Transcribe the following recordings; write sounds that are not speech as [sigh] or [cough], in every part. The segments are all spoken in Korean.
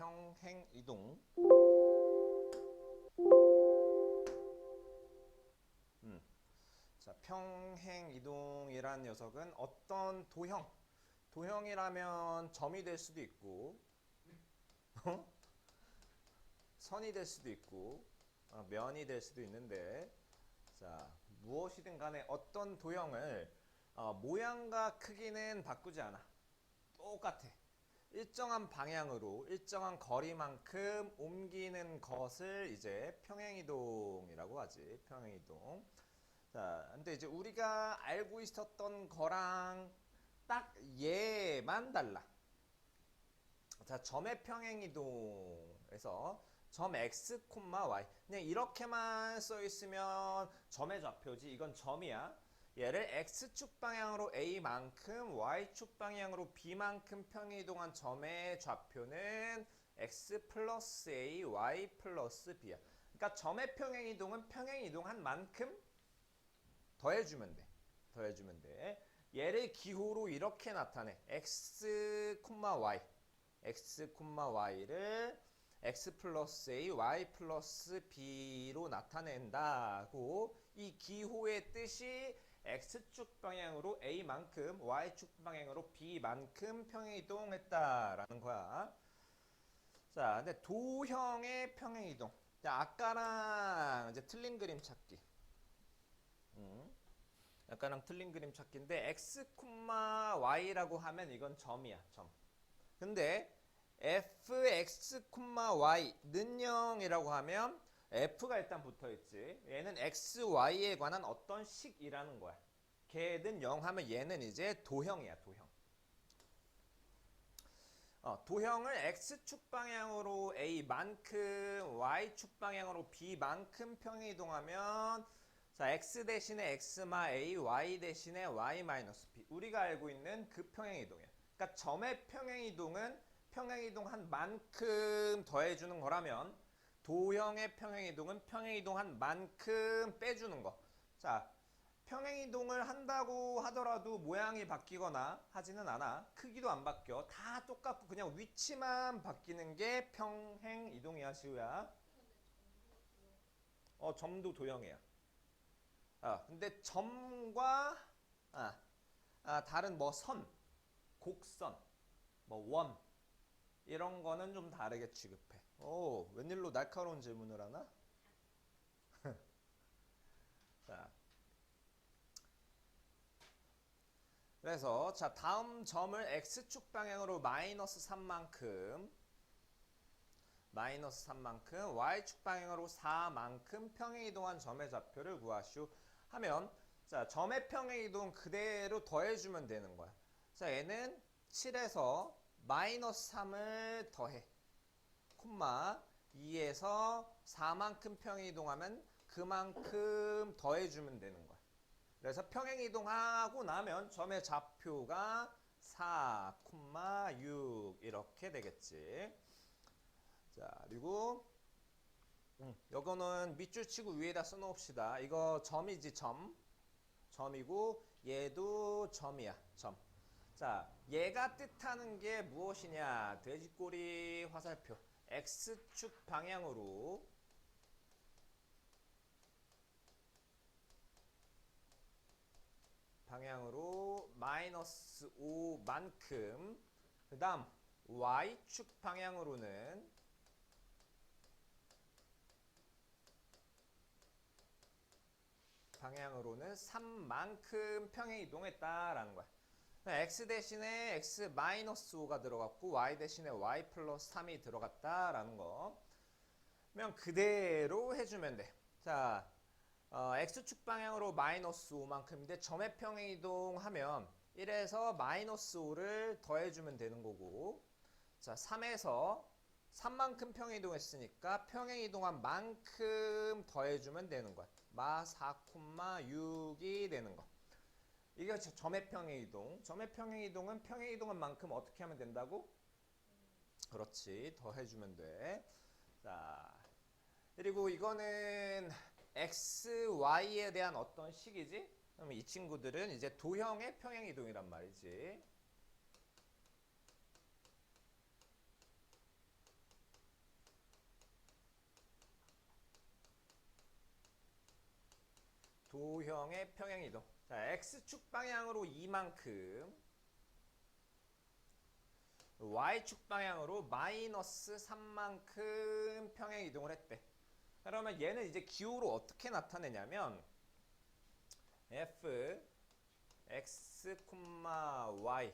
평행 이동. 음. 자, 평행 이동이란 녀석은 어떤 도형, 도형이라면 점이 될 수도 있고, 어? 선이 될 수도 있고, 어, 면이 될 수도 있는데, 자, 무엇이든 간에 어떤 도형을 어, 모양과 크기는 바꾸지 않아. 똑같아. 일정한 방향으로 일정한 거리만큼 옮기는 것을 이제 평행이동이라고 하지. 평행이동. 자, 근데 이제 우리가 알고 있었던 거랑 딱 얘만 달라. 자, 점의 평행이동에서 점 x, y 그냥 이렇게만 써 있으면 점의 좌표지. 이건 점이야. 얘를 x축 방향으로 a만큼 y축 방향으로 b만큼 평행이동한 점의 좌표는 x 플러스 a, y 플러스 b야. 그러니까 점의 평행 이동은 평행 이동한 만큼 더해주면 돼. 더해주면 돼. 얘를 기호로 이렇게 나타내. x, y. x, y를 x 플러스 a, y 플러스 b로 나타낸다고 이 기호의 뜻이 x축 방향으로 a만큼 y축 방향으로 b만큼 평행 이동했다라는 거야. 자, 근데 도형의 평행 이동. 자, 아까랑 이제 틀린 그림 찾기. 음. 아까랑 틀린 그림 찾기인데 x, y라고 하면 이건 점이야, 점. 근데 fx, y는 0이라고 하면 f가 일단 붙어 있지. 얘는 x, y에 관한 어떤 식이라는 거야. 걔는 0 하면 얘는 이제 도형이야, 도형. 어, 도형을 x축 방향으로 a만큼 y축 방향으로 b만큼 평행 이동하면 자 x 대신에 x마 a, y 대신에 y 마이너스 우리가 알고 있는 그 평행 이동이야. 그러니까 점의 평행 이동은 평행 이동한 만큼 더해주는 거라면 도형의 평행이동은 평행이동한 만큼 빼주는 거. 자, 평행이동을 한다고 하더라도 모양이 바뀌거나 하지는 않아. 크기도 안 바뀌어. 다 똑같고 그냥 위치만 바뀌는 게 평행이동이야, 시우야. 어, 점도 도형이야. 아, 근데 점과 아, 아, 다른 뭐 선, 곡선, 뭐 원 이런 거는 좀 다르게 취급해. 오, 웬일로 날카로운 질문을 하나? [laughs] 자. 그래서 자, 다음 점을 x축 방향으로 마이너스 3만큼 마이너스 3만큼 y축 방향으로 4만큼 평행 이동한 점의 좌표를 구하시오 하면 자 점의 평행 이동 그대로 더해주면 되는 거야 자 얘는 7에서 마이너스 3을 더해 콤마 2에서 4만큼 평행이동하면 그만큼 더해주면 되는 거야 그래서 평행이동하고 나면 점의 좌표가 4, 6 이렇게 되겠지 자, 그리고 음, 요거는 밑줄 치고 위에다 써놓읍시다. 이거 점이지 점. 점이고 얘도 점이야. 점. 자, 얘가 뜻하는 게 무엇이냐? 돼지꼬리 화살표. x축 방향으로 방향으로 마이너스 5만큼 그 다음 y축 방향으로는 방향으로는 3만큼 평행 이동했다라는 거야. X 대신에 x 마이너스 5가 들어갔고 y 대신에 y 플러스 3이 들어갔다라는 거. 면 그대로 해주면 돼. 자, 어, x축 방향으로 마이너스 5만큼인데 점의 평행 이동하면 1에서 마이너스 5를 더해주면 되는 거고 자 3에서 3만큼 평행 이동했으니까 평행 이동한 만큼 더해주면 되는 거야. 마 4,6이 되는 거. 이게 점의 평행 이동. 점의 평행 이동은 평행 이동한 만큼 어떻게 하면 된다고? 그렇지. 더해 주면 돼. 자. 그리고 이거는 x, y에 대한 어떤 식이지? 그러면 이 친구들은 이제 도형의 평행 이동이란 말이지. 도형의 평행 이동. 자, x축 방향으로 이만큼 y축 방향으로 마이너스 3만큼 평행 이동을 했대. 그러면 얘는 이제 기호로 어떻게 나타내냐면 f x, y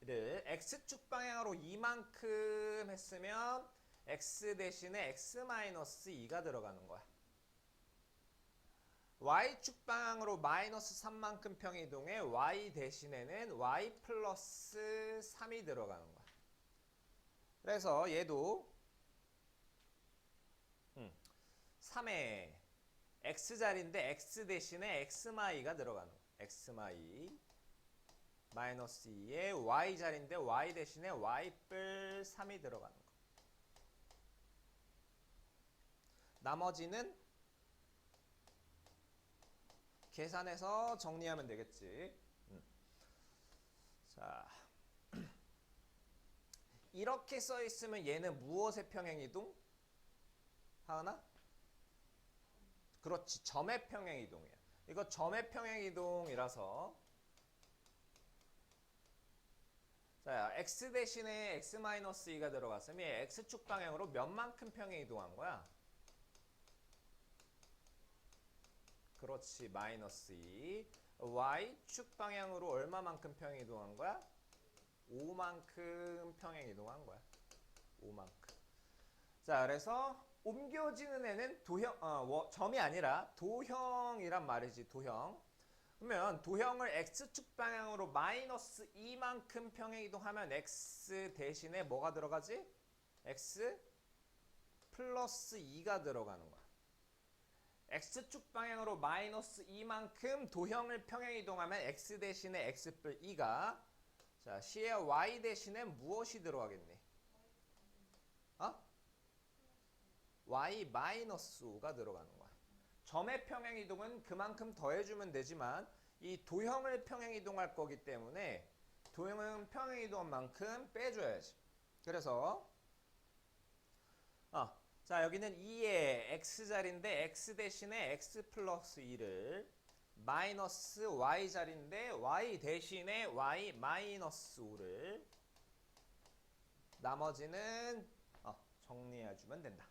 를 x축 방향으로 이만큼 했으면 x 대신에 x 마이너스 2가 들어가는 거야. Y축 방향으로 마이너스 3만큼 평이동에 y 대신에는 y 플러스 3이 들어가는 거야. 그래서 얘도 음, 3에 x자리인데 x 대신에 x마이가 들어가는 거야. x마이 마이너스 2에 y자리인데 y 대신에 y뿔 3이 들어가는 거. 나머지는 계산해서 정리하면 되겠지. 음. 자, [clears throat] 이렇게 써 있으면 얘는 무엇의 평행이동? 하나? 그렇지, 점의 평행이동이야. 이거 점의 평행이동이라서 자, x 대신에 x 마이너스 2가 들어갔으면 얘 x축 방향으로 몇만큼 평행이동한 거야? 그렇지 마이너스 2 y축 방향으로 얼마만큼 평행 이동한 거야? 5만큼 평행 이동한 거야. 5만큼. 자 그래서 옮겨지는 애는 도형 어, 워- 점이 아니라 도형이란 말이지 도형. 그러면 도형을 x축 방향으로 마이너스 2만큼 평행 이동하면 x 대신에 뭐가 들어가지? x 플러스 2가 들어가는 거야 x축 방향으로 마이너스 2만큼 도형을 평행 이동하면 x 대신에 x뿔 2가 자 시에 y 대신에 무엇이 들어가겠니? 어? y 마이너스 5가 들어가는 거야. 점의 평행 이동은 그만큼 더해주면 되지만 이 도형을 평행 이동할 거기 때문에 도형은 평행 이동한 만큼 빼줘야지. 그래서 어, 자 여기는 2의 x자리인데 x 대신에 x 플러스 2를 마이너스 y자리인데 y 대신에 y 마이너스 5를 나머지는 어, 정리해주면 된다.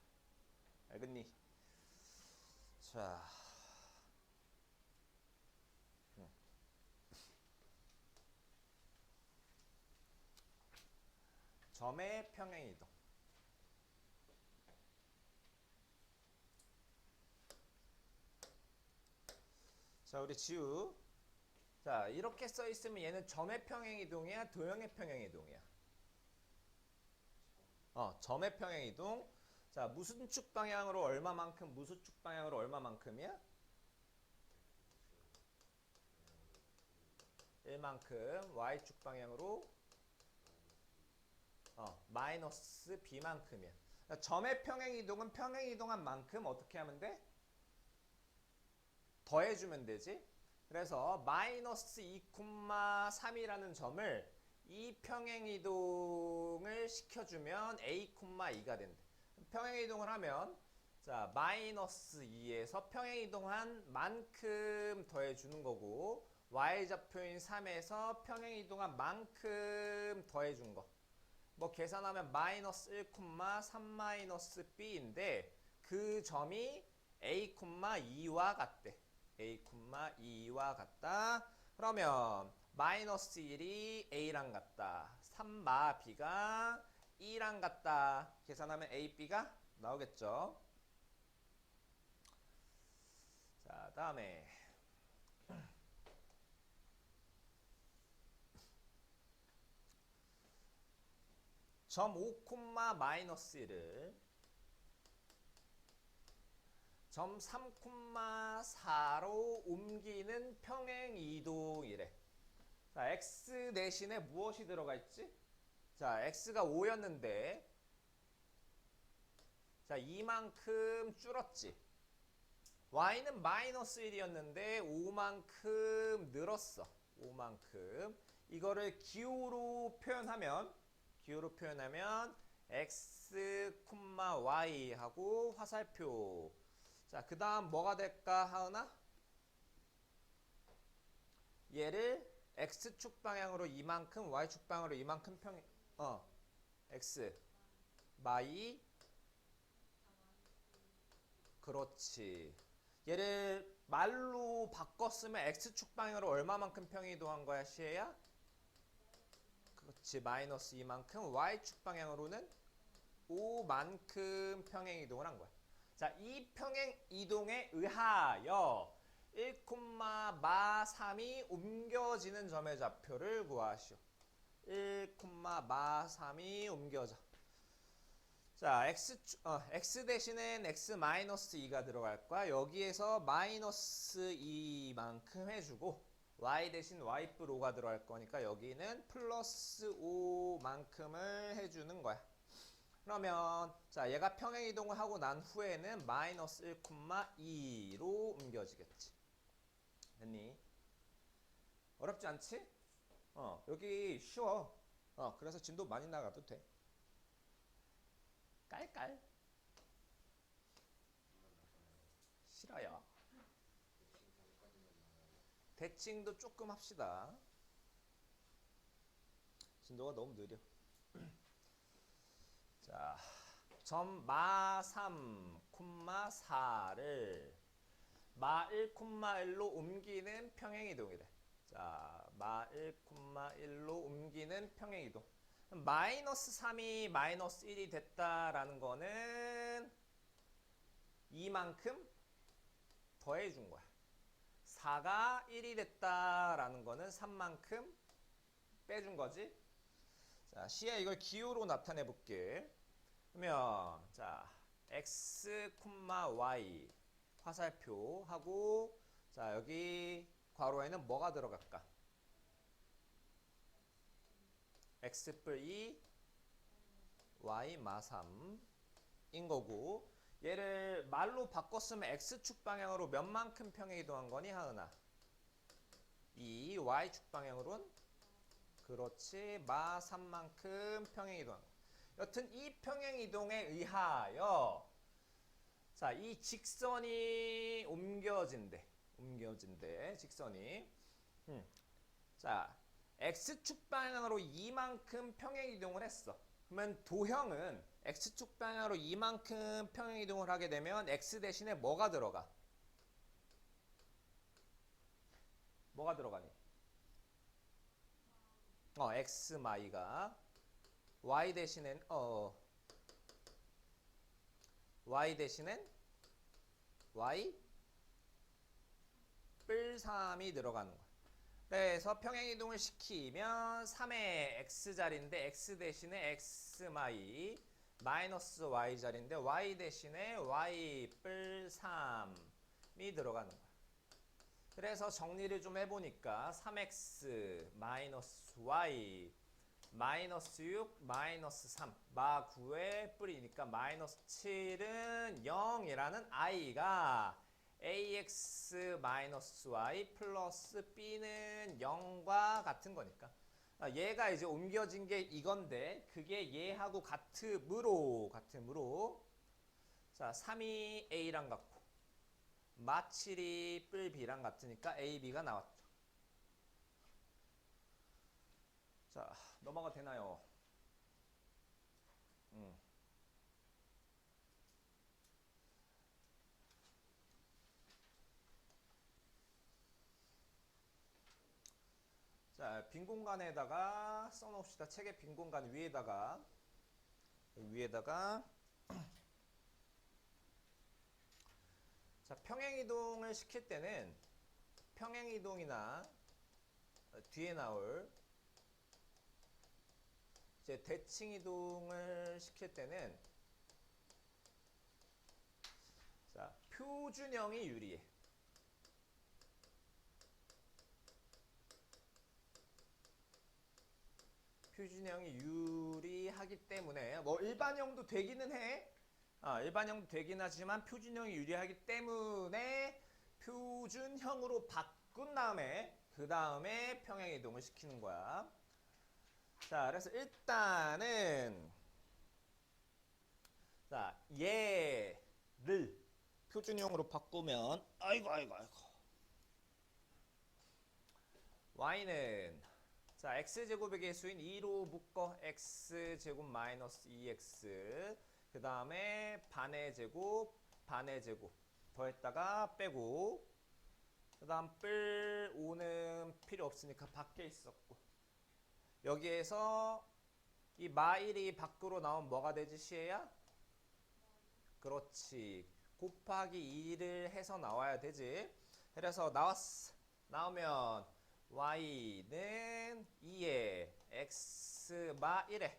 알겠니? 자, 음. 점의 평행 이동. 자, 우리 지우. 자, 이렇게 써 있으면 얘는 점의 평행 이동이야, 도형의 평행 이동이야. 어, 점의 평행 이동. 자, 무슨 축 방향으로 얼마만큼, 무슨 축 방향으로 얼마만큼이야? 1만큼, y축 방향으로 어, 마이너스 b만큼이야. 자, 점의 평행 이동은 평행 이동한 만큼 어떻게 하면 돼? 더해주면 되지. 그래서 마이너스 2,3이라는 점을 이 평행 이동을 시켜주면 a, 2가 된대. 평행 이동을 하면 자 마이너스 2에서 평행 이동한 만큼 더해주는 거고 y 좌표인 3에서 평행 이동한 만큼 더해준 거. 뭐 계산하면 마이너스 1,3 마이너스 b인데 그 점이 a, 2와 같대. A, 2와 같다. 그러면 마이너스 1이 a랑 같다. 3마 b가 2랑 같다. 계산하면 a, b가 나오겠죠. 자, 다음에 점 5, 마이너스 1을 점 3,4로 옮기는 평행 이동이래. 자, x 대신에 무엇이 들어가 있지? 자, x가 5였는데 자, 이만큼 줄었지. y는 마이너스 1이었는데 5만큼 늘었어. 5만큼. 이거를 기호로 표현하면 기호로 표현하면 x, y 하고 화살표 자, 그 다음 뭐가 될까 하은아? 얘를 x축 방향으로 이만큼 y축 방향으로 이만큼 평 어. x 마이 그렇지. 얘를 말로 바꿨으면 x축 방향으로 얼마만큼 평행 이동한 거야, 시에야? 그렇지. 마이너스 이만큼 y축 방향으로는 5만큼 평행 이동을 한 거야. 자, 이 평행 이동에 의하여 1,3이 옮겨지는 점의 좌표를 구하시오. 1,3이 옮겨져. 자, x, 어, x 대신엔 x 마이너스 2가 들어갈 거야. 여기에서 마이너스 2만큼 해주고 y 대신 y 플 5가 들어갈 거니까 여기는 플러스 5만큼을 해주는 거야. 그러면 자 얘가 평행 이동을 하고 난 후에는 마이너스 1,2로 옮겨지겠지. 됐니? 어렵지 않지? 어 여기 쉬워. 어 그래서 진도 많이 나가도 돼. 깔깔. 싫어요. 대칭도 조금 합시다. 진도가 너무 느려. 자, 점마 3, 콤마 4를 마 1, 콤마 1로 옮기는 평행이동이래. 자, 마 1, 콤마 1로 옮기는 평행이동. 마이너스 3이 마이너스 1이 됐다라는 거는 이만큼 더해 준 거야. 4가 1이 됐다라는 거는 3만큼 빼준 거지. 자, C에 이걸 기호로 나타내 볼게. 그러면 자, x, y 화살표 하고 자, 여기 괄호에는 뭐가 들어갈까? x 뿔 2 y 마 3인 거고 얘를 말로 바꿨으면 x축 방향으로 몇만큼 평행 이동한 거니 하은아? 이 y축 방향으로는 그렇지 마 3만큼 평행 이동. 여튼 이 평행 이동에 의하여 자, 이 직선이 옮겨진대. 옮겨진대. 직선이. 음. 자, x축 방향으로 이만큼 평행 이동을 했어. 그러면 도형은 x축 방향으로 이만큼 평행 이동을 하게 되면 x 대신에 뭐가 들어가? 뭐가 들어가니? 어, x 마이가 y 대신엔 어 y 대신엔 y 뿔 3이 들어가는 거야. 그래서 평행 이동을 시키면 3의 x 자리인데 x 대신에 x 마이 마이너스 y 자리인데 y 대신에 y 뿔 3이 들어가는 거야. 그래서 정리를 좀 해보니까 3x 마이너스 y 마이너스 6 마이너스 3마 9의 뿌리니까 마이너스 7은 0이라는 i가 ax 마이너스 y 플러스 b는 0과 같은 거니까. 아, 얘가 이제 옮겨진 게 이건데 그게 얘하고 같음으로 같음으로. 자 3이 a랑 같고 마칠이 뿔 b랑 같으니까 a, b가 나왔죠. 자, 넘어가 되나요? 음. 자, 빈 공간에다가 써놓읍시다. 책의 빈 공간 위에다가 위에다가 자, 평행 이동을 시킬 때는 평행 이동이나 뒤에 나올 이제 대칭 이동을 시킬 때는 자, 표준형이 유리해. 표준형이 유리하기 때문에 뭐 일반형도 되기는 해. 아, 일반형도 되긴 하지만 표준형이 유리하기 때문에 표준형으로 바꾼 다음에 그 다음에 평행 이동을 시키는 거야. 자, 그래서 일단은 자, 얘를 표준형으로 바꾸면 아이고 아이고 아이고 y는 자 x제곱의 개수인 2로 묶어 x제곱 마이너스 2x 그 다음에 반의 제곱 반의 제곱 더했다가 빼고 그 다음 뿔 5는 필요 없으니까 밖에 있었고 여기에서 이 마일이 밖으로 나오면 뭐가 되지 시에야? 그렇지 곱하기 2를 해서 나와야 되지 그래서 나왔어 나오면 y는 2에 x 마 1에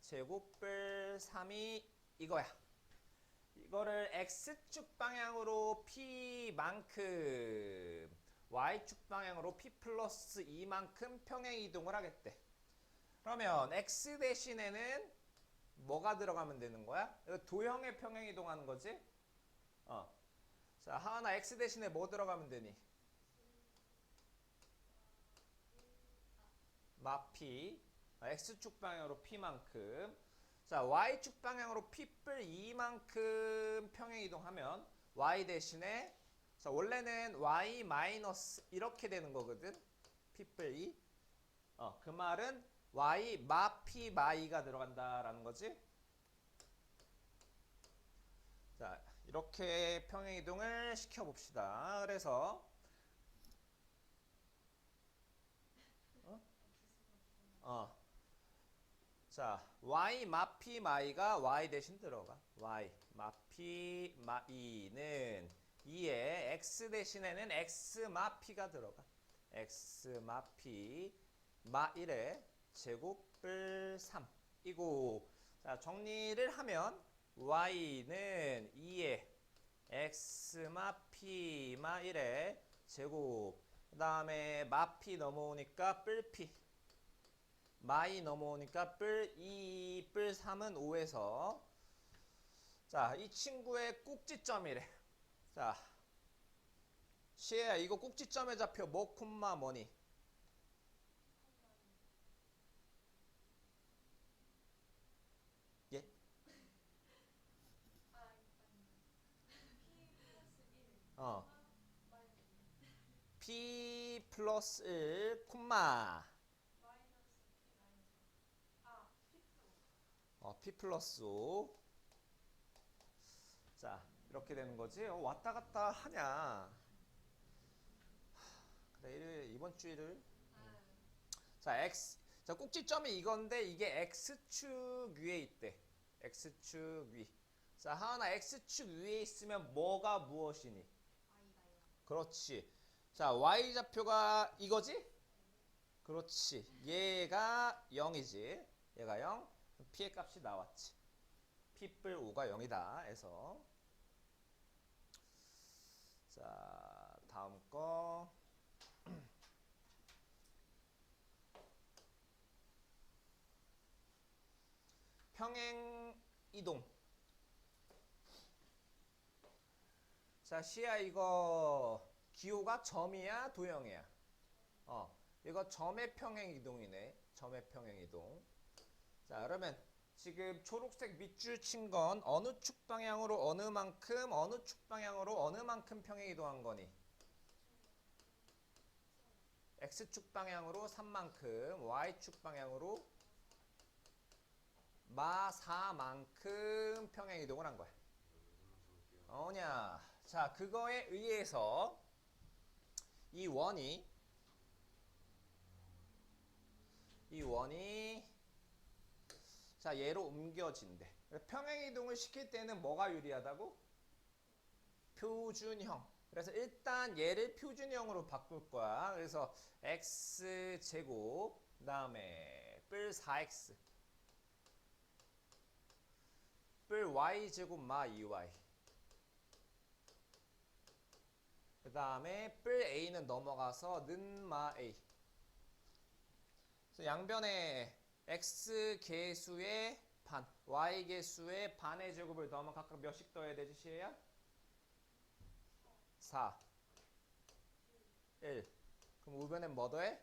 제곱뿔 3이 이거야 이거를 x축 방향으로 p만큼 y축 방향으로 p 플러스 2만큼 평행 이동을 하겠대 그러면 x 대신에는 뭐가 들어가면 되는 거야? 이거 도형의 평행 이동하는 거지? 어. 자, 하나 x 대신에 뭐 들어가면 되니? 마피. 아, x축 방향으로 p만큼. 자, y축 방향으로 p뿔 2만큼 평행 이동하면 y 대신에 자, 원래는 y 마이너스 이렇게 되는 거거든. p뿔 2. 어, 그 말은 y 마피 마이가 들어간다라는 거지. 자, 이렇게 평행 이동을 시켜 봅시다. 그래서 어? 어. 자, y 마피 마이가 y 대신 들어가. y 마피 마이는 2에 x 대신에는 x 마피가 들어가. x 마피 마 1에 제곱을 3 이고 자 정리를 하면 y는 2에 x 마피 마 1에 제곱 그 다음에 마피 넘어오니까 뿔피 마이 넘어오니까 뿔 2, 뿔 3은 5에서. 자 이 친구의 꼭지점이래. 자 시에야 이거 꼭지점의 좌표 뭐 콤마 뭐니? 예? 어. p 플러스 1 콤마 어, p 플러스 5 자, 이렇게 되는 거지. 어, 왔다 갔다 하냐. 하, 그래, 일- 이번 주 일을. 자, x. 자, 꼭지점이 이건데 이게 x축 위에 있대. x축 위. 자, 하나 x축 위에 있으면 뭐가 무엇이니? 그렇지. 자, y 좌표가 이거지? 그렇지. 얘가 0이지. 얘가 0. P의 값이 나왔지. p뿔 5가 0이다. 해서 자, 다음 거. [clears throat] 평행 이동. 자, 시야 이거 기호가 점이야, 도형이야? 어, 이거 점의 평행 이동이네. 점의 평행 이동. 자, 그러면 지금 초록색 밑줄 친 건 어느 축 방향으로 어느 만큼, 어느 축 방향으로 어느 만큼 평행 이동한 거니? X축 방향으로 3만큼, Y축 방향으로 마 4만큼 평행 이동을 한 거야. 어냐? 자, 그거에 의해서 이 원이 이 원이 자 얘로 옮겨진대. 평행 이동을 시킬 때는 뭐가 유리하다고? 표준형. 그래서 일단 얘를 표준형으로 바꿀 거야. 그래서 x 제곱 그 다음에 뿔 4x 뿔 y 제곱 마 2y 그 다음에 뿔 a는 넘어가서 는마 a 그래서 양변에 x 개수의 반, y 개수의 반의 제곱을 더하면 각각 몇씩 더해야 되지 시에야? 4 1 그럼 우변엔 뭐 더해?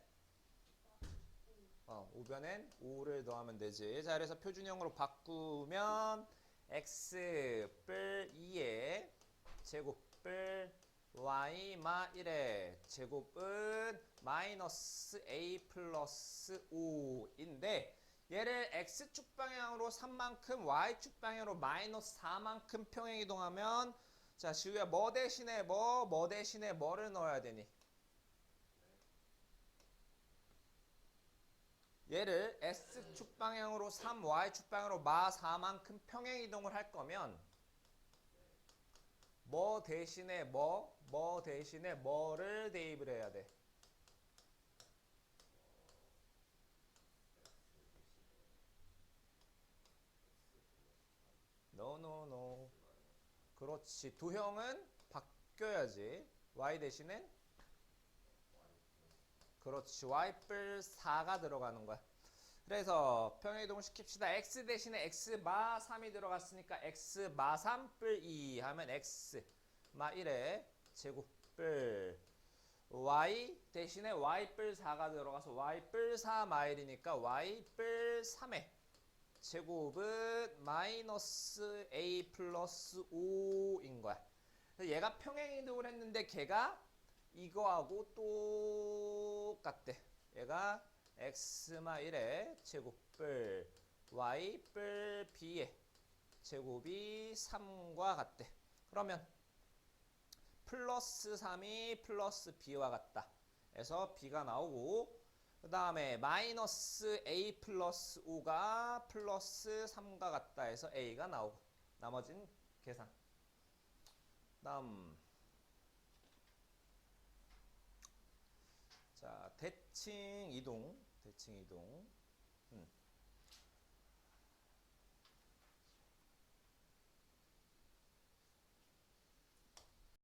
어, 우변엔 5를 더하면 되지 자 그래서 표준형으로 바꾸면 x 뿔 2에 제곱 뿔 y 마 1의 제곱은 마이너스 a 플러스 5인데 얘를 x축 방향으로 3만큼 y축 방향으로 마이너스 4만큼 평행 이동하면 자 시우야 뭐 대신에 뭐 뭐 대신에 뭐를 넣어야 되니? 얘를 S축 방향으로 3, Y축 방향으로 마 4만큼 평행 이동을 할 거면 뭐 대신에 뭐, 뭐 대신에 뭐를 대입을 해야 돼? No, no, no. 그렇지. 두 형은 바뀌어야지. Y 대신에 그렇지. Y뿔 4가 들어가는 거야. 그래서 평행이동을 시킵시다. X 대신에 X 마 3이 들어갔으니까 X 마 3뿔 2 하면 X 마 1에 제곱 뿔 Y 대신에 Y뿔 4가 들어가서 Y뿔 4 마일이니까 Y뿔 3에 제곱은 마이너스 A 플러스 5인 거야. 그래서 얘가 평행이동을 했는데 걔가 이거하고 똑같대. 얘가 x마 1의 제곱뿔 y뿔 b의 제곱이 3과 같대. 그러면 플러스 3이 플러스 b와 같다. 그래서 b가 나오고 그 다음에 마이너스 a 플러스 5가 플러스 3과 같다 해서 a가 나오고 나머지는 계산. 다음 자, 대칭 이동, 대칭 이동.